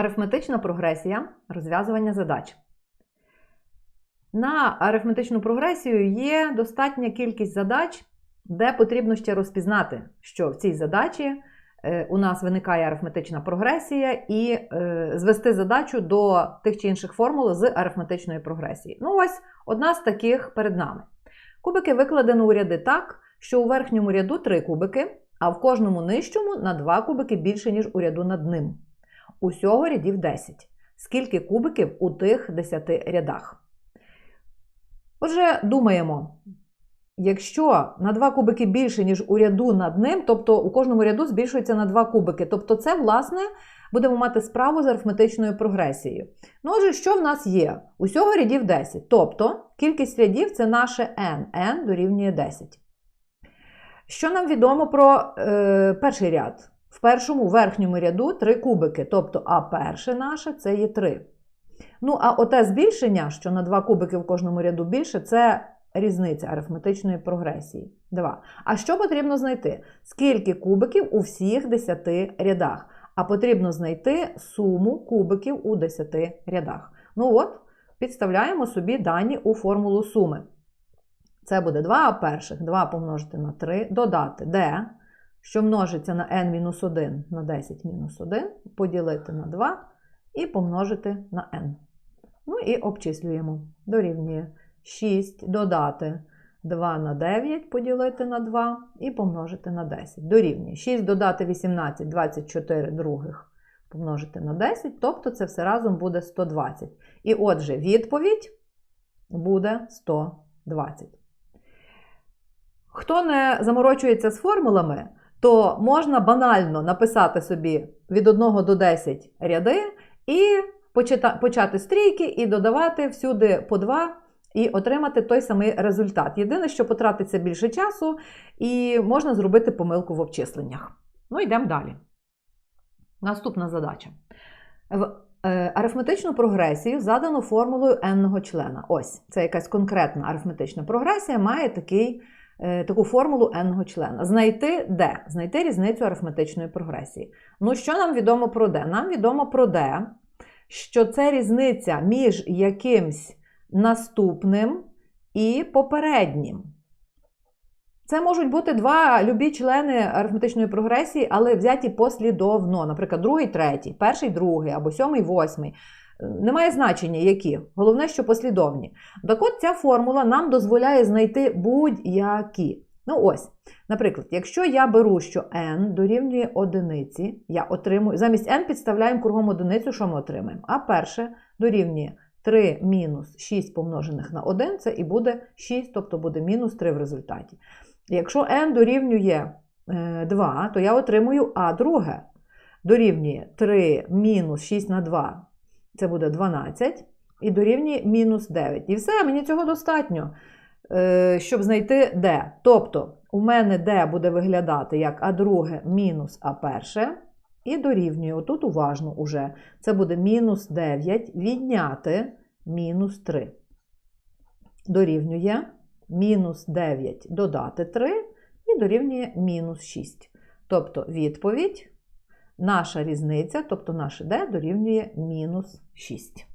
Арифметична прогресія розв'язування задач. На арифметичну прогресію є достатня кількість задач, де потрібно ще розпізнати, що в цій задачі е, у нас виникає арифметична прогресія, і е, звести задачу до тих чи інших формул з арифметичної прогресії. Ну, ось одна з таких перед нами. Кубики викладено у ряди так, що у верхньому ряду 3 кубики, а в кожному нижчому на 2 кубики більше, ніж у ряду над ним. Усього рядів 10. Скільки кубиків у тих 10 рядах? Отже, думаємо, якщо на 2 кубики більше, ніж у ряду над ним, тобто у кожному ряду збільшується на 2 кубики. Тобто, це, власне, будемо мати справу з арифметичною прогресією. Ну, отже, що в нас є? Усього рядів 10. Тобто, кількість рядів це наше n. n дорівнює 10. Що нам відомо про е, перший ряд? В першому верхньому ряду 3 кубики, тобто А перше наше це є 3. Ну, а оте збільшення, що на 2 кубики в кожному ряду більше, це різниця арифметичної прогресії. 2. А що потрібно знайти? Скільки кубиків у всіх 10 рядах? А потрібно знайти суму кубиків у 10 рядах. Ну от, підставляємо собі дані у формулу суми. Це буде 2 перших, 2 помножити на 3, додати d, що множиться на n-1 на 10-1, поділити на 2 і помножити на n. Ну і обчислюємо. Дорівнює 6 додати 2 на 9 поділити на 2 і помножити на 10. Дорівнює 6 додати 18, 24 других помножити на 10, тобто це все разом буде 120. І отже, відповідь буде 120. Хто не заморочується з формулами, то можна банально написати собі від 1 до 10 ряди і почати стрійки і додавати всюди по 2 і отримати той самий результат. Єдине, що потратиться більше часу, і можна зробити помилку в обчисленнях. Ну, йдемо далі. Наступна задача. В е, арифметичну прогресію задано формулою n-го члена. Ось, це якась конкретна арифметична прогресія, має такий, таку формулу n-го члена. Знайти d, знайти різницю арифметичної прогресії. Ну, що нам відомо про d? Нам відомо про d, що це різниця між якимсь наступним і попереднім. Це можуть бути два любі члени арифметичної прогресії, але взяті послідовно, наприклад, другий, третій, перший, другий або сьомий, восьмий. Немає значення, які. Головне, що послідовні. Так от ця формула нам дозволяє знайти будь-які. Ну ось, наприклад, якщо я беру, що n дорівнює одиниці, я отримую, замість n підставляємо кругом одиницю, що ми отримаємо? А перше дорівнює 3 мінус 6 помножених на 1, це і буде 6, тобто буде мінус 3 в результаті. Якщо n дорівнює 2, то я отримую а друге. Дорівнює 3 мінус 6 на 2, це буде 12, і дорівнює мінус 9. І все, мені цього достатньо, щоб знайти d. Тобто, у мене d буде виглядати як а друге мінус а перше. І дорівнює, отут уважно уже, це буде мінус 9 відняти мінус 3. Дорівнює мінус 9 додати 3 і дорівнює мінус 6. Тобто відповідь, наша різниця, тобто наше d дорівнює мінус 6.